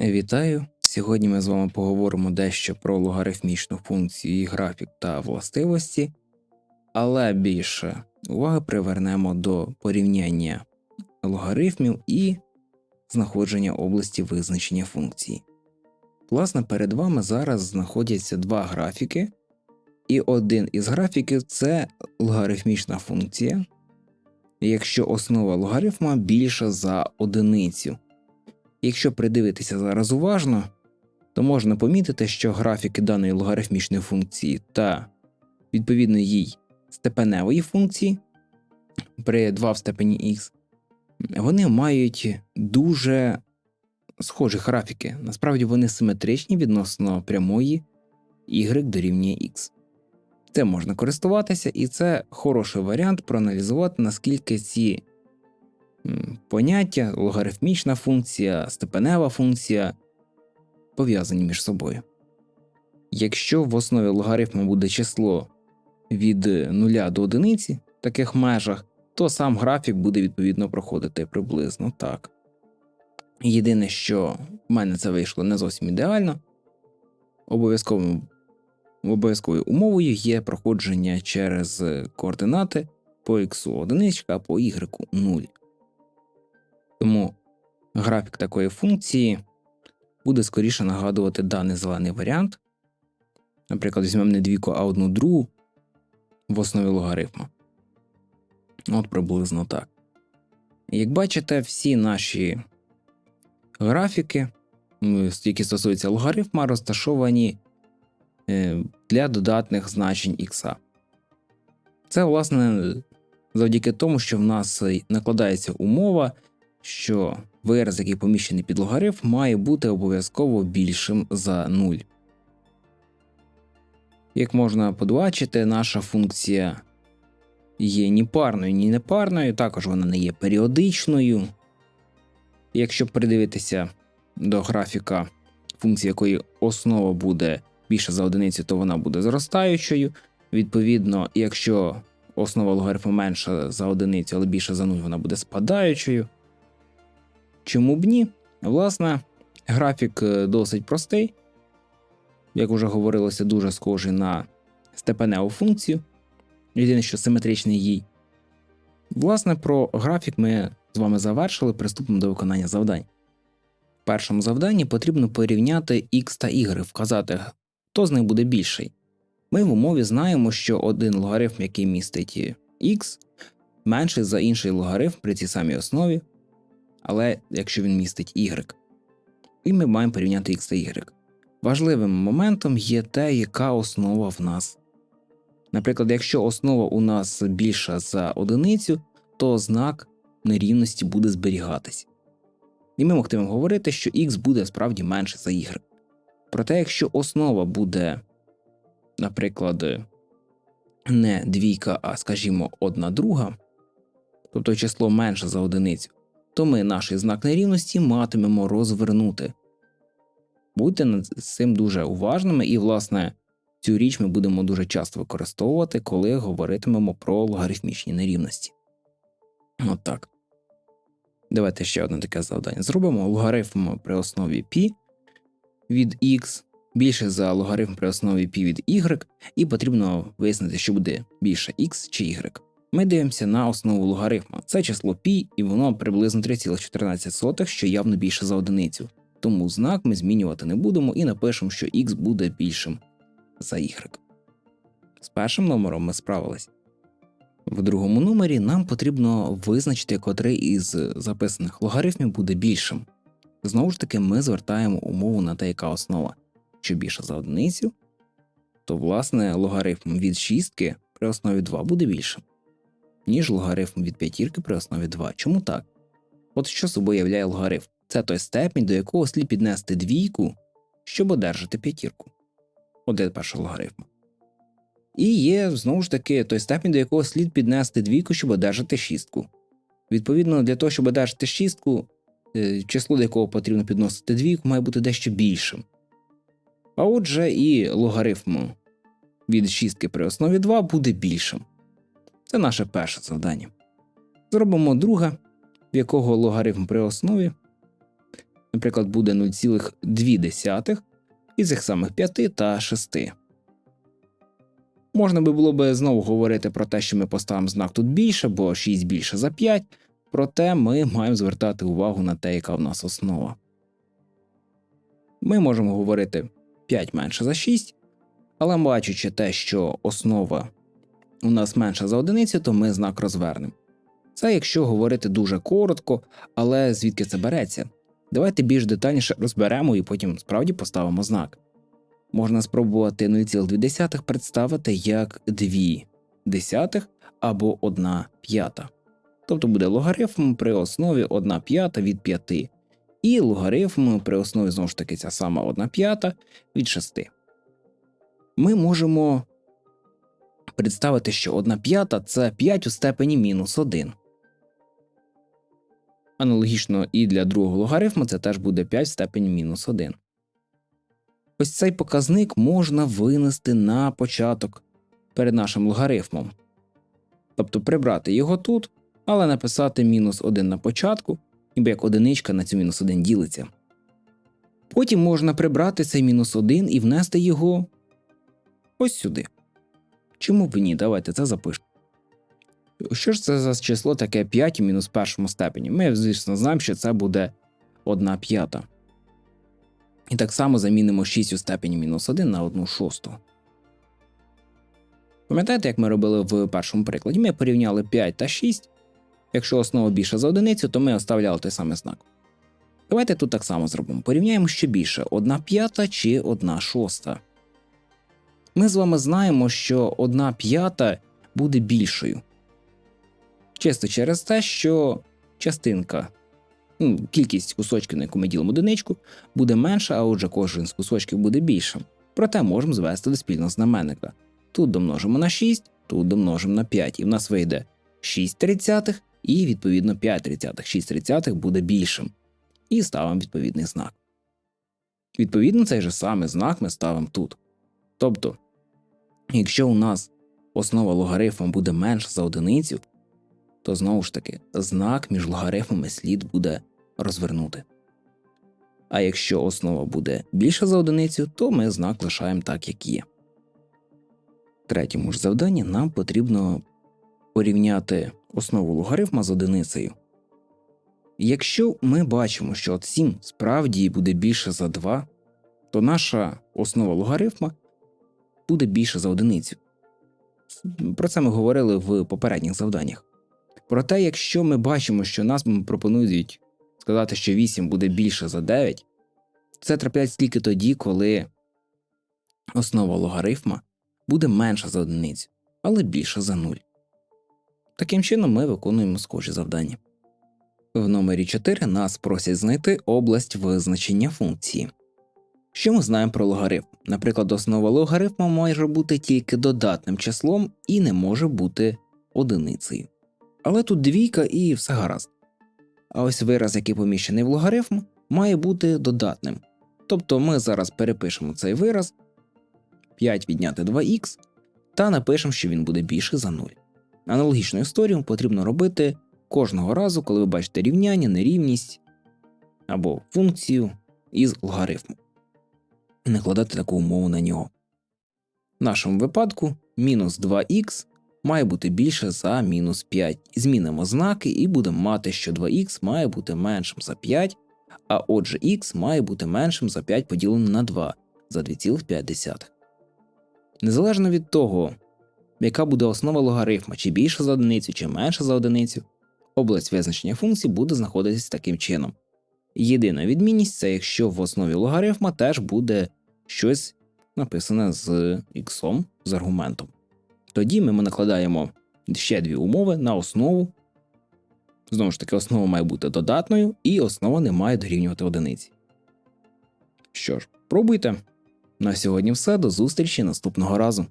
Вітаю! Сьогодні ми з вами поговоримо дещо про логарифмічну функцію, її графік та властивості, але більше уваги привернемо до порівняння логарифмів і знаходження області визначення функції. Власне, перед вами зараз знаходяться два графіки, і один із графіків це логарифмічна функція, якщо основа логарифма більша за одиницю. Якщо придивитися зараз уважно, то можна помітити, що графіки даної логарифмічної функції та відповідно їй степеневої функції при 2 в степені х, вони мають дуже схожі графіки. Насправді вони симетричні відносно прямої y дорівнює x. Це можна користуватися, і це хороший варіант проаналізувати, наскільки ці поняття, логарифмічна функція, степенева функція пов'язані між собою. Якщо в основі логарифму буде число від 0 до 1 в таких межах, то сам графік буде відповідно проходити приблизно так. Єдине, що в мене це вийшло не зовсім ідеально, обов'язковим обов'язковою умовою є проходження через координати по x 1, а по y 0. Тому графік такої функції буде скоріше нагадувати даний зелений варіант. Наприклад, візьмемо не двійку, а одну другу в основі логарифму. От приблизно так. Як бачите, всі наші графіки, ну, які стосуються логарифма, розташовані е, для додатних значень х. Це, власне, завдяки тому, що в нас накладається умова, що вираз, який поміщений під логарифм, має бути обов'язково більшим за 0. Як можна побачити, наша функція є ні парною, ні непарною, також вона не є періодичною. Якщо придивитися до графіка функції, якої основа буде більше за одиницю, то вона буде зростаючою. Відповідно, якщо основа логарифму менша за одиницю, але більше за 0, вона буде спадаючою. Чому б ні? Власне, графік е, досить простий, як уже говорилося, дуже схожий на степеневу функцію, єдине, що симетричний їй. Власне, про графік ми з вами завершили, приступимо до виконання завдань. В першому завданні потрібно порівняти x та y, вказати, хто з них буде більший. Ми в умові знаємо, що один логарифм, який містить x, менший за інший логарифм при цій самій основі, але якщо він містить y. І ми маємо порівняти x та y. Важливим моментом є те, яка основа в нас. Наприклад, якщо основа у нас більша за одиницю, то знак нерівності буде зберігатись. І ми могтимемо говорити, що x буде справді менше за y. Проте, якщо основа буде, наприклад, не двійка, а скажімо, одна друга, тобто число менше за одиницю, то ми наш знак нерівності матимемо розвернути. Будьте над цим дуже уважними, і, власне, цю річ ми будемо дуже часто використовувати, коли говоритимемо про логарифмічні нерівності. От так. Давайте ще одне таке завдання. Зробимо логарифм при основі π від x більше за логарифм при основі π від y, і потрібно вияснити, що буде більше x чи y. Ми дивимося на основу логарифма. Це число π, і воно приблизно 3,14, що явно більше за одиницю. Тому знак ми змінювати не будемо і напишемо, що x буде більшим за y. З першим номером ми справились. В другому номері нам потрібно визначити, котрий із записаних логарифмів буде більшим. Знову ж таки, ми звертаємо умову на те, яка основа. Що більша за одиницю, то власне логарифм від шістки при основі 2 буде більшим, ніж логарифм від п'ятірки при основі 2. Чому так? От що собою являє логарифм? Це той степінь, до якого слід піднести двійку, щоб одержати п'ятірку. От для першого логарифму. І є знову ж таки той степінь, до якого слід піднести двійку, щоб одержати шістку. Відповідно, для того, щоб одержати шістку, е, число до якого потрібно підносити двійку, має бути дещо більшим. А отже, і логарифм від шістки при основі 2 буде більшим. Це наше перше завдання. Зробимо друге, в якого логарифм при основі наприклад, буде 0,2 із цих самих 5 та 6. Можна би було би знову говорити про те, що ми поставимо знак тут більше, бо 6 більше за 5, проте ми маємо звертати увагу на те, яка в нас основа. Ми можемо говорити 5 менше за 6, але бачачи те, що основа у нас менша за одиницю, то ми знак розвернемо. Це якщо говорити дуже коротко, але звідки це береться? Давайте більш детальніше розберемо і потім справді поставимо знак. Можна спробувати 0,2 представити як 2 десятих або 1 п'ята. Тобто буде логарифм при основі 1 п'ята від 5, і логарифм при основі знову ж таки ця сама 1 п'ята від 6. Ми можемо представити, що 1 п'ята це 5 у степені мінус 1. Аналогічно і для другого логарифму це теж буде 5 в степені мінус 1. Ось цей показник можна винести на початок перед нашим логарифмом. Тобто прибрати його тут, але написати мінус 1 на початку, ніби як одиничка на цю мінус 1 ділиться. Потім можна прибрати цей мінус 1 і внести його ось сюди. Чому б ні? Давайте це запишемо. Що ж це за число таке 5 мінус першому степені? Ми, звісно, знаємо, що це буде 1 п'ята. І так само замінимо 6 у степені мінус 1 на 1 шосту. Пам'ятаєте, як ми робили в першому прикладі? Ми порівняли 5 та 6. Якщо основа більша за одиницю, то ми оставляли той самий знак. Давайте тут так само зробимо. Порівняємо що більше 1 п'ята чи 1 шоста. Ми з вами знаємо, що 1 п'ята буде більшою. Чисто через те, що частинка, ну, кількість кусочків, на яку ми ділимо одиничку, буде менша, а отже, кожен з кусочків буде більшим. Проте можемо звести до спільного знаменника. Тут домножимо на 6, тут домножимо на 5, і в нас вийде 6 тридцятих і відповідно 5 тридцятих. 6 тридцятих буде більшим. І ставимо відповідний знак. Відповідно, цей же самий знак ми ставимо тут. Тобто, якщо у нас основа логарифму буде менша за одиницю, то знову ж таки знак між логарифмами слід буде розвернути. А якщо основа буде більша за одиницю, то ми знак лишаємо так, як є. В третьому ж завданні нам потрібно порівняти основу логарифма з одиницею. Якщо ми бачимо, що от 7 справді буде більше за 2, то наша основа логарифма буде більше за одиницю. Про це ми говорили в попередніх завданнях. Проте, якщо ми бачимо, що нас пропонують сказати, що 8 буде більше за 9, це трапляється тільки тоді, коли основа логарифма буде менша за одиницю, але більша за 0. Таким чином ми виконуємо схожі завдання. В номері 4 нас просять знайти область визначення функції. Що ми знаємо про логарифм? Наприклад, основа логарифму може бути тільки додатним числом і не може бути одиницею. Але тут двійка і все гаразд. А ось вираз, який поміщений в логарифм, має бути додатним. Тобто ми зараз перепишемо цей вираз 5 відняти 2х та напишемо, що він буде більше за 0. Аналогічну історію потрібно робити кожного разу, коли ви бачите рівняння, нерівність або функцію із логарифму. І накладати таку умову на нього. В нашому випадку мінус 2х має бути більше за мінус 5. Змінимо знаки і будемо мати, що 2х має бути меншим за 5, а отже х має бути меншим за 5 поділене на 2 за 2,5. Незалежно від того, яка буде основа логарифма, чи більша за одиницю, чи менша за одиницю, область визначення функцій буде знаходитись таким чином. Єдина відмінність це якщо в основі логарифма теж буде щось написане з іксом з аргументом. Тоді ми накладаємо ще дві умови на основу. Знову ж таки, основа має бути додатною, і основа не має дорівнювати одиниці. Що ж, пробуйте. На сьогодні все. До зустрічі наступного разу.